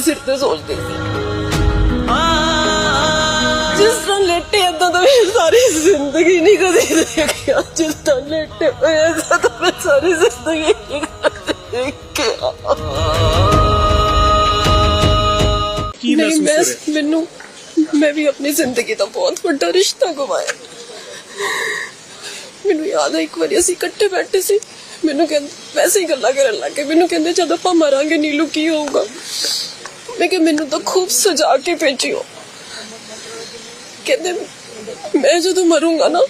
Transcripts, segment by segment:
ਸਿਰ ਤੇ ਸੋਚਦੀ ਸੀ। ਜਿਸ ਤਰ੍ਹਾਂ ਲੇਟੇ ਏਦਾਂ ਤਾਂ ਮੈਂ ਸਾਰੀ ਜ਼ਿੰਦਗੀ ਨਹੀਂ ਕਦੇ ਦੇਖਿਆ। ਜਿਸ ਤਰ੍ਹਾਂ ਲੇਟੇ ਹੋਏ ਏਦਾਂ ਤਾਂ ਮੈਂ ਸਾਰੀ ਜ਼ਿੰਦਗੀ ਨਹੀਂ ਕਦੇ ਦੇਖਿਆ। ਕੀ ਨਹੀਂ ਮਹਿਸੂਸ ਮੈਂ ਰਿਹਾ? ਮੈਨੂੰ ਮੈਂ ਵੀ ਆਪਣੀ ਜ਼ਿੰਦਗੀ ਦਾ ਬਹੁਤ ਵੱਡਾ ਰਿਸ਼ਤਾ ਗਵਾਇਆ। ਮੈਨੂੰ ਯਾਦ ਹੈ ਇੱਕ ਵਾਰੀ ਅਸੀਂ ਇਕੱਠੇ ਬੈਠੇ ਸੀ। ਮੈਨੂੰ ਕਹਿੰਦੇ ਵੈਸੇ ਹੀ ਗੱਲਾਂ ਕਰਨ ਲੱਗੇ ਮੈਨੂੰ ਕਹਿੰਦੇ ਜਦ ਆਪਾਂ ਮਰਾਂਗੇ ਨੀਲੂ ਕੀ ਹੋਊਗਾ? ਮੈਂ ਕਿਹਾ ਮੈਨੂੰ ਤਾਂ ਖੂਬ ਸਜਾ ਕੇ ਭੇਜਿਓ ਕਹਿੰਦੇ ਮੈਂ ਜਦੋਂ ਮਰੂੰਗਾ ਨਾ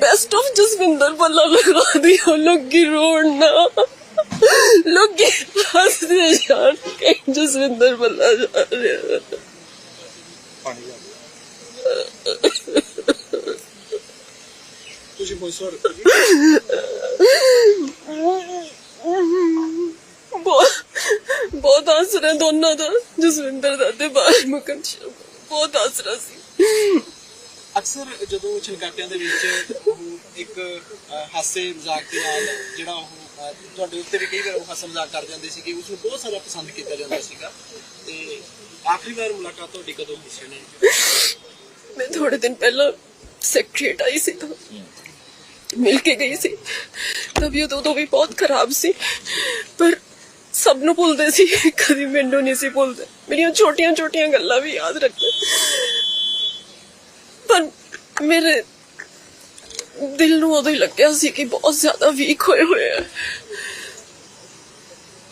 ਬੈਸਟ ਆਫ ਜਸਵਿੰਦਰ ਪੱਲਾ ਲਗਾ ਦਿਓ ਲੋਕੀ ਰੋਣਾ ਲੋਕੀ ਹੱਸਦੇ ਜਾਣ ਕਿ ਜਸਵਿੰਦਰ ਪੱਲਾ ਜਾ ਰਿਹਾ ਤੁਸੀਂ ਬਹੁਤ ਰਹੇ ਦੋਨਾਂ ਦਾ ਜਸਵਿੰਦਰ ਦਾ ਤੇ ਬਾਲ ਮੁਕਨ ਬਹੁਤ ਹੱਸ ਰਿਹਾ ਸੀ। ਅਕਸਰ ਜਦੋਂ ਛਲਕਾਟਿਆਂ ਦੇ ਵਿੱਚ ਇੱਕ ਹਾਸੇ ਮਜ਼ਾਕ ਦੇ ਨਾਲ ਜਿਹੜਾ ਉਹ ਤੁਹਾਡੇ ਉੱਤੇ ਵੀ ਕਈ ਵਾਰ ਉਹ ਹਾਸਾ ਮਜ਼ਾਕ ਕਰ ਜਾਂਦੇ ਸੀਗੇ ਉਸ ਨੂੰ ਬਹੁਤ ਸਾਰਾ ਪਸੰਦ ਕੀਤਾ ਜਾਂਦਾ ਸੀਗਾ। ਤੇ ਆਖਰੀ ਵਾਰ ਮੁਲਾਕਾਤ ਤੁਹਾਡੀ ਕਦੋਂ ਹੋਈ ਸੀ ਨੇ ਮੈਂ ਥੋੜੇ ਦਿਨ ਪਹਿਲਾਂ ਸੈਕਟਰੀਏਟ ਆਈ ਸੀ ਤਾਂ ਮਿਲ ਕੇ ਗਈ ਸੀ। ਤਬੀਅਤ ਉਦੋਂ ਵੀ ਬਹੁਤ ਖਰਾਬ ਸੀ ਪਰ ਸਭ ਨੂੰ ਭੁੱਲਦੇ ਸੀ ਕਦੀ ਮੈਨੂੰ ਨਹੀਂ ਸੀ ਭੁੱਲਦੇ। ਮੇਰੀਆਂ ਛੋਟੀਆਂ ਛੋਟੀਆਂ ਗੱਲਾਂ ਵੀ ਯਾਦ ਰੱਖਦੇ। ਪਰ ਮੇਰੇ ਦਿਲ ਨੂੰ ਉਦੋਂ ਹੀ ਲੱਗਿਆ ਸੀ ਕਿ ਬਹੁਤ ਜ਼ਿਆਦਾ ਵੀਕ ਹੋਏ ਹੋਏ ਆ।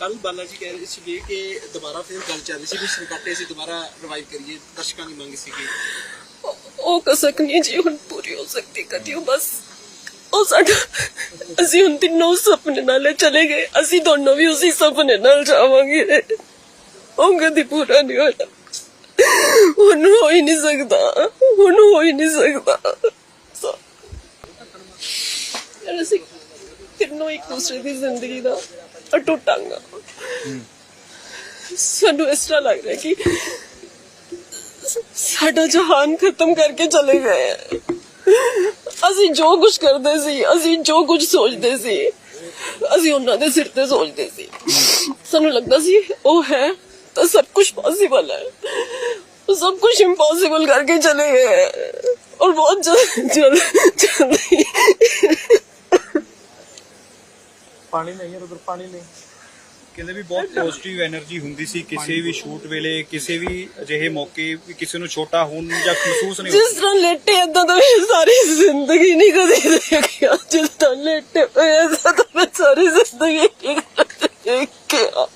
ਕੱਲ ਬਾਲਾ ਜੀ ਕਹਿ ਰਹੇ ਸੀਗੇ ਕਿ ਦੁਬਾਰਾ ਫਿਰ ਗੱਲ ਚੱਲ ਰਹੀ ਸੀ ਵੀ ਛਲਕਾਟੇ ਅਸੀਂ ਦੁਬਾਰਾ ਰਿਵਾਈਵ ਕਰੀਏ ਦਰਸ਼ਕਾਂ ਦੀ ਮੰਗ ਸੀਗੀ। ਉਹ ਕਸਕ ਨਹੀਂ ਜੀ ਹੁਣ ਪੂਰੀ ਹੋ ਸਕਦੀ ਕਦੀ ਉਹ ਬਸ ਉਹ ਸਾਡਾ ਅਸੀਂ ਹੁਣ ਤਿੰਨੋਂ ਉਸ ਸੁਪਨੇ ਨਾਲ ਚਲੇ ਗਏ। ਅਸੀਂ ਦੋਨੋਂ ਵੀ ਉਸੇ ਸੁਪਨੇ ਨਾਲ ਜਾਵਾਂਗੇ। ਉਹ ਕਦੀ ਪੂਰਾ ਨਹੀਂ ਹੋਣਾ। ਹੁਣ ਹੋ ਹੀ ਨਹੀਂ ਸਕਦਾ। ਹੁਣ ਹੋ ਹੀ ਨਹੀਂ ਸਕਦਾ। ਅਸੀਂ ਤਿੰਨੋਂ ਇੱਕ ਦੂਸਰੇ ਦੀ ਜ਼ਿੰਦਗੀ ਦਾ ਅਟੁੱਟ ਅੰਗ ਸਾਨੂੰ ਇਸ ਤਰ੍ਹਾਂ ਲੱਗ ਰਿਹਾ ਕਿ ਸਾਡਾ ਜਹਾਨ ਖਤਮ ਕਰਕੇ ਚਲੇ ਗਏ ਅਸੀਂ ਜੋ ਕੁਝ ਕਰਦੇ ਸੀ, ਅਸੀਂ ਜੋ ਕੁਝ ਸੋਚਦੇ ਸੀ, ਅਸੀਂ ਉਹਨਾਂ ਦੇ ਸਿਰ ਤੇ ਸੋਚਦੇ ਸੀ। ਸਾਨੂੰ ਲੱਗਦਾ ਸੀ, ਉਹ ਹੈ ਤਾਂ ਸਭ ਕੁਝ ਪੋਸੀਬਲ ਹੈ। ਸਭ ਕੁਝ ਇੰਪੋਸੀਬਲ ਕਰਕੇ ਚਲੇ ਗਏ ਔਰ ਬਹੁਤ ਜਲਦ ਜਲਦੀ। ਪਾਣੀ ਨਹੀਂ ਹੈ ਉਧਰ ਪਾਣੀ ਨਹੀਂ। ਕਹਿੰਦੇ ਵੀ ਬਹੁਤ ਪੋਜ਼ਿਟਿਵ એનર્ਜੀ ਹੁੰਦੀ ਸੀ, ਕਿਸੇ ਵੀ ਸ਼ੂਟ ਵੇਲੇ, ਕਿਸੇ ਵੀ ਅਜਿਹੇ ਮੌਕੇ ਵੀ ਕਿਸੇ ਨੂੰ ਛੋਟਾ ਹੋਣ ਜਾਂ ਮਹਿਸੂਸ ਨਹੀਂ ਜਿਸ ਤਰ੍ਹਾਂ ਲੇਟੇ ਇਦਾਂ ਤਾਂ ਮੈਂ ਸਾਰੀ ਜ਼ਿੰਦਗੀ ਨਹੀਂ ਕਦੇ ਦੇਖਿਆ। ਜਿਸ ਤਰ੍ਹਾਂ ਲੇਟੇ ਹੋਏ ਇਦਾਂ ਤਾਂ ਮੈਂ ਸਾਰੀ ਜ਼ਿੰਦਗੀ ਨਹੀਂ ਦੇਖਿਆ।